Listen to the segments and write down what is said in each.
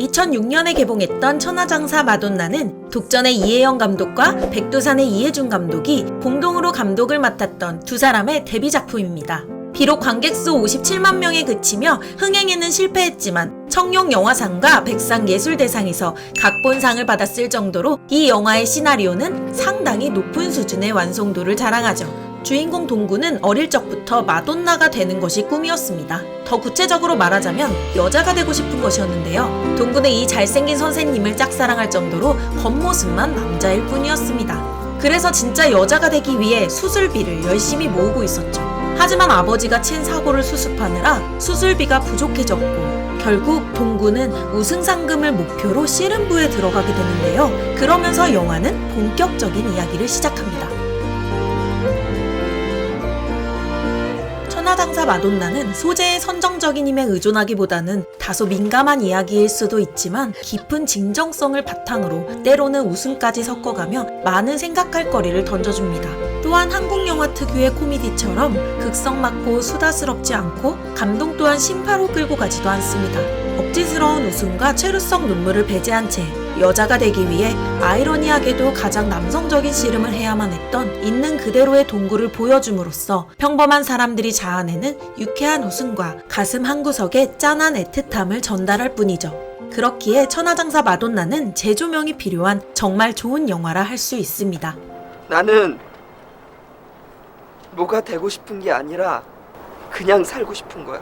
2006년에 개봉했던 천하장사 마돈나는 독전의 이혜영 감독과 백두산의 이혜준 감독이 공동으로 감독을 맡았던 두 사람의 데뷔 작품입니다. 비록 관객 수 57만 명에 그치며 흥행에는 실패했지만 청룡 영화상과 백상 예술대상에서 각본상을 받았을 정도로 이 영화의 시나리오는 상당히 높은 수준의 완성도를 자랑하죠. 주인공 동구는 어릴 적부터 마돈나가 되는 것이 꿈이었습니다. 더 구체적으로 말하자면 여자가 되고 싶은 것이었는데요. 동구는 이 잘생긴 선생님을 짝사랑할 정도로 겉모습만 남자일 뿐이었습니다. 그래서 진짜 여자가 되기 위해 수술비를 열심히 모으고 있었죠. 하지만 아버지가 친 사고를 수습하느라 수술비가 부족해졌고 결국 동구는 우승 상금을 목표로 씨름부에 들어가게 되는데요. 그러면서 영화는 본격적인 이야기를 시작합니다. 천하장사 마돈나는 소재의 선정적인 힘에 의존하기보다는 다소 민감한 이야기일 수도 있지만 깊은 진정성을 바탕으로 때로는 웃음까지 섞어가며 많은 생각할 거리를 던져줍니다. 또한 한국 영화 특유의 코미디처럼 극성 맞고 수다스럽지 않고 감동 또한 심파로 끌고 가지도 않습니다. 억지스러운 웃음과 체류성 눈물을 배제한 채 여자가 되기 위해 아이러니하게도 가장 남성적인 씨름을 해야만 했던 있는 그대로의 동구를 보여줌으로써 평범한 사람들이 자아내는 유쾌한 웃음과 가슴 한구석에 짠한 애틋함을 전달할 뿐이죠. 그렇기에 천하장사 마돈나는 재조명이 필요한 정말 좋은 영화라 할 수 있습니다. 나는 뭐가 되고 싶은 게 아니라 그냥 살고 싶은 거야.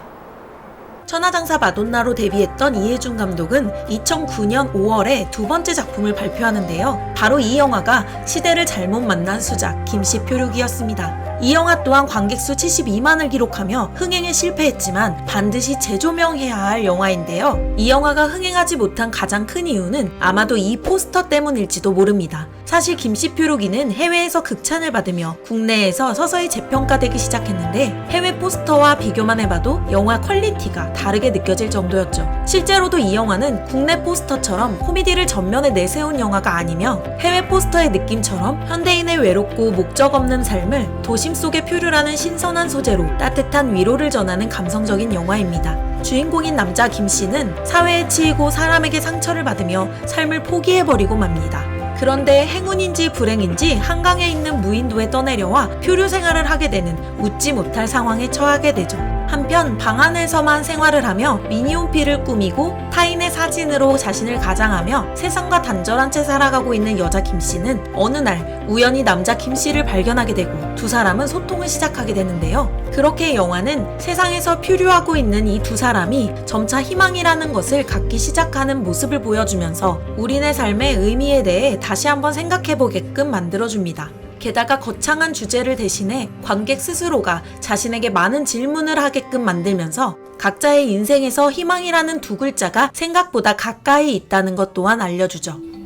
천하장사 마돈나로 데뷔했던 이혜준 감독은 2009년 5월에 두 번째 작품을 발표하는데요. 바로 이 영화가 시대를 잘못 만난 수작 김씨 표류기였습니다. 이 영화 또한 관객 수 72만을 기록하며 흥행에 실패했지만 반드시 재조명해야 할 영화인데요. 이 영화가 흥행하지 못한 가장 큰 이유는 아마도 이 포스터 때문일지도 모릅니다. 사실 김씨 표류기는 해외에서 극찬을 받으며 국내에서 서서히 재평가되기 시작했는데 해외 포스터와 비교만 해봐도 영화 퀄리티가 다르게 느껴질 정도였죠. 실제로도 이 영화는 국내 포스터처럼 코미디를 전면에 내세운 영화가 아니며 해외 포스터의 느낌처럼 현대인의 외롭고 목적 없는 삶을 도심 속에 표류라는 신선한 소재로 따뜻한 위로를 전하는 감성적인 영화입니다. 주인공인 남자 김 씨는 사회에 치이고 사람에게 상처를 받으며 삶을 포기해버리고 맙니다. 그런데 행운인지 불행인지 한강에 있는 무인도에 떠내려와 표류 생활을 하게 되는 웃지 못할 상황에 처하게 되죠. 한편 방 안에서만 생활을 하며 미니홈피를 꾸미고 타인의 사진으로 자신을 가장하며 세상과 단절한 채 살아가고 있는 여자 김 씨는 어느 날 우연히 남자 김 씨를 발견하게 되고 두 사람은 소통을 시작하게 되는데요. 그렇게 영화는 세상에서 표류하고 있는 이 두 사람이 점차 희망이라는 것을 갖기 시작하는 모습을 보여주면서 우리네 삶의 의미에 대해 다시 한번 생각해보게끔 만들어줍니다. 게다가 거창한 주제를 대신해 관객 스스로가 자신에게 많은 질문을 하게끔 만들면서 각자의 인생에서 희망이라는 두 글자가 생각보다 가까이 있다는 것 또한 알려주죠.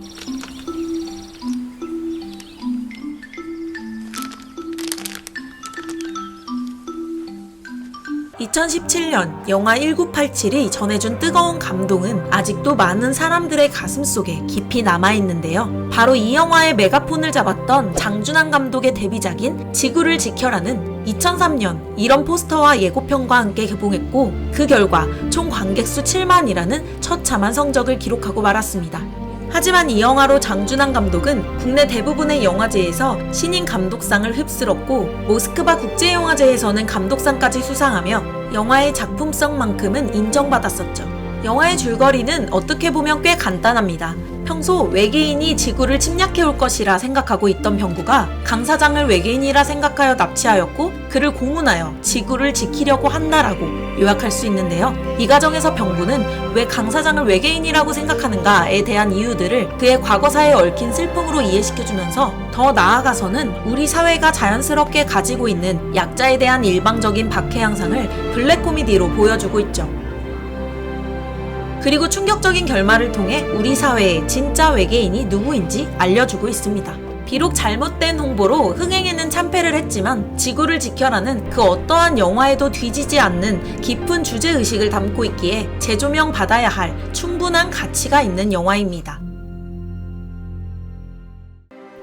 2017년 영화 1987이 전해준 뜨거운 감동은 아직도 많은 사람들의 가슴 속에 깊이 남아있는데요. 바로 이 영화의 메가폰을 잡았던 장준환 감독의 데뷔작인 지구를 지켜라는 2003년 이런 포스터와 예고편과 함께 개봉했고 그 결과 총 관객 수 7만이라는 처참한 성적을 기록하고 말았습니다. 하지만 이 영화로 장준환 감독은 국내 대부분의 영화제에서 신인 감독상을 휩쓸었고 모스크바 국제영화제에서는 감독상까지 수상하며 영화의 작품성만큼은 인정받았었죠. 영화의 줄거리는 어떻게 보면 꽤 간단합니다. 평소 외계인이 지구를 침략해올 것이라 생각하고 있던 병구가 강 사장을 외계인이라 생각하여 납치하였고 그를 고문하여 지구를 지키려고 한다라고 요약할 수 있는데요. 이 과정에서 병구는 왜 강 사장을 외계인이라고 생각하는가에 대한 이유들을 그의 과거사에 얽힌 슬픔으로 이해시켜주면서 더 나아가서는 우리 사회가 자연스럽게 가지고 있는 약자에 대한 일방적인 박해 양상을 블랙 코미디로 보여주고 있죠. 그리고 충격적인 결말을 통해 우리 사회의 진짜 외계인이 누구인지 알려주고 있습니다. 비록 잘못된 홍보로 흥행에는 참패를 했지만 지구를 지켜라는 그 어떠한 영화에도 뒤지지 않는 깊은 주제의식을 담고 있기에 재조명 받아야 할 충분한 가치가 있는 영화입니다.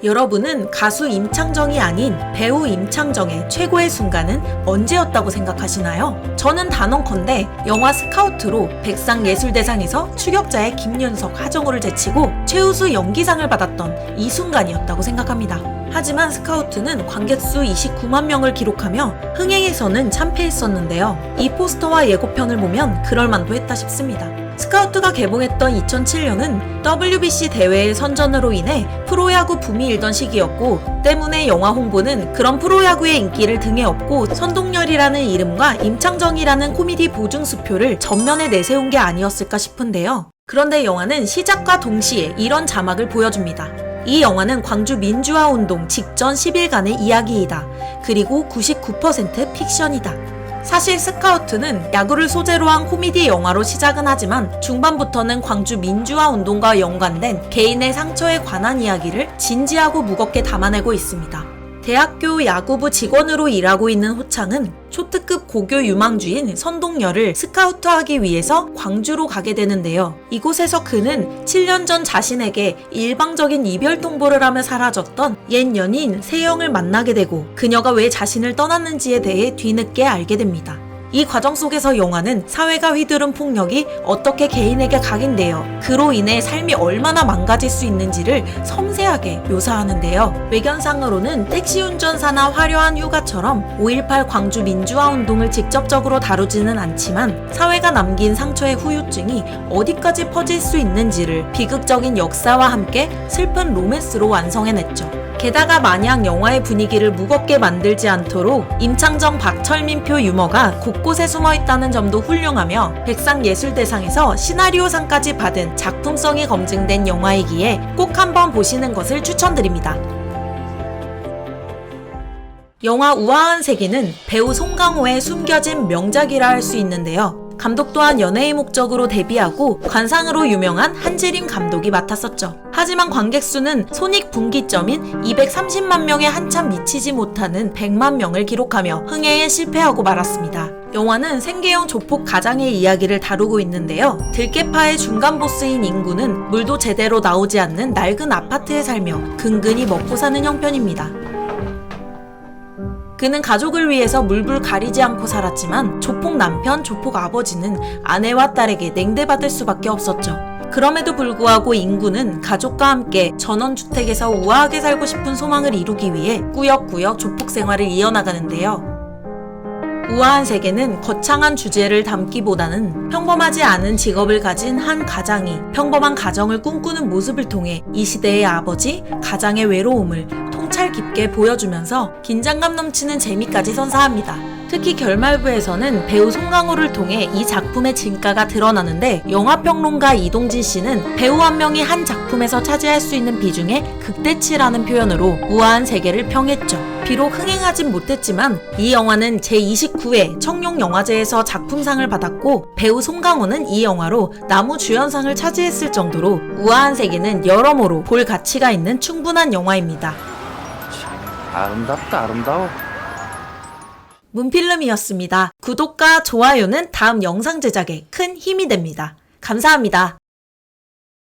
여러분은 가수 임창정이 아닌 배우 임창정의 최고의 순간은 언제였다고 생각하시나요? 저는 단언컨대 영화 스카우트로 백상예술대상에서 추격자의 김윤석, 하정우를 제치고 최우수 연기상을 받았던 이 순간이었다고 생각합니다. 하지만 스카우트는 관객수 29만 명을 기록하며 흥행에서는 참패했었는데요. 이 포스터와 예고편을 보면 그럴만도 했다 싶습니다. 스카우트가 개봉했던 2007년은 WBC 대회의 선전으로 인해 프로야구 붐이 일던 시기였고 때문에 영화 홍보는 그런 프로야구의 인기를 등에 업고 선동열이라는 이름과 임창정이라는 코미디 보증 수표를 전면에 내세운 게 아니었을까 싶은데요. 그런데 영화는 시작과 동시에 이런 자막을 보여줍니다. 이 영화는 광주 민주화 운동 직전 10일간의 이야기이다. 그리고 99% 픽션이다. 사실 스카우트는 야구를 소재로 한 코미디 영화로 시작은 하지만 중반부터는 광주 민주화 운동과 연관된 개인의 상처에 관한 이야기를 진지하고 무겁게 담아내고 있습니다. 대학교 야구부 직원으로 일하고 있는 호창은 초특급 고교 유망주인 선동열을 스카우트하기 위해서 광주로 가게 되는데요. 이곳에서 그는 7년 전 자신에게 일방적인 이별 통보를 하며 사라졌던 옛 연인 세영을 만나게 되고 그녀가 왜 자신을 떠났는지에 대해 뒤늦게 알게 됩니다. 이 과정 속에서 영화는 사회가 휘두른 폭력이 어떻게 개인에게 각인되어 그로 인해 삶이 얼마나 망가질 수 있는지를 섬세하게 묘사하는데요. 외견상으로는 택시 운전사나 화려한 휴가처럼 5.18 광주 민주화 운동을 직접적으로 다루지는 않지만 사회가 남긴 상처의 후유증이 어디까지 퍼질 수 있는지를 비극적인 역사와 함께 슬픈 로맨스로 완성해냈죠. 게다가 마냥 영화의 분위기를 무겁게 만들지 않도록 임창정 박철민표 유머가 곳곳에 숨어 있다는 점도 훌륭하며 백상예술대상에서 시나리오상까지 받은 작품성이 검증된 영화이기에 꼭 한번 보시는 것을 추천드립니다. 영화 우아한 세계는 배우 송강호의 숨겨진 명작이라 할 수 있는데요. 감독 또한 연애의 목적으로 데뷔하고 관상으로 유명한 한지림 감독이 맡았었죠. 하지만 관객 수는 손익 분기점인 230만 명에 한참 미치지 못하는 100만 명을 기록하며 흥행에 실패하고 말았습니다. 영화는 생계형 조폭 가장의 이야기를 다루고 있는데요. 들깨파의 중간 보스인 인구는 물도 제대로 나오지 않는 낡은 아파트에 살며 근근히 먹고 사는 형편입니다. 그는 가족을 위해서 물불 가리지 않고 살았지만 조폭 남편, 조폭 아버지는 아내와 딸에게 냉대받을 수밖에 없었죠. 그럼에도 불구하고 인구는 가족과 함께 전원주택에서 우아하게 살고 싶은 소망을 이루기 위해 꾸역꾸역 조폭 생활을 이어나가는데요. 우아한 세계는 거창한 주제를 담기보다는 평범하지 않은 직업을 가진 한 가장이 평범한 가정을 꿈꾸는 모습을 통해 이 시대의 아버지, 가장의 외로움을 통찰 깊게 보여주면서 긴장감 넘치는 재미까지 선사합니다. 특히 결말부에서는 배우 송강호를 통해 이 작품의 진가가 드러나는데 영화평론가 이동진 씨는 배우 한 명이 한 작품에서 차지할 수 있는 비중의 극대치라는 표현으로 우아한 세계를 평했죠. 비록 흥행하진 못했지만 이 영화는 제29회 청룡영화제에서 작품상을 받았고 배우 송강호는 이 영화로 나무 주연상을 차지했을 정도로 우아한 세계는 여러모로 볼 가치가 있는 충분한 영화입니다. 아름답다 아름다워 문필름이었습니다. 구독과 좋아요는 다음 영상 제작에 큰 힘이 됩니다. 감사합니다.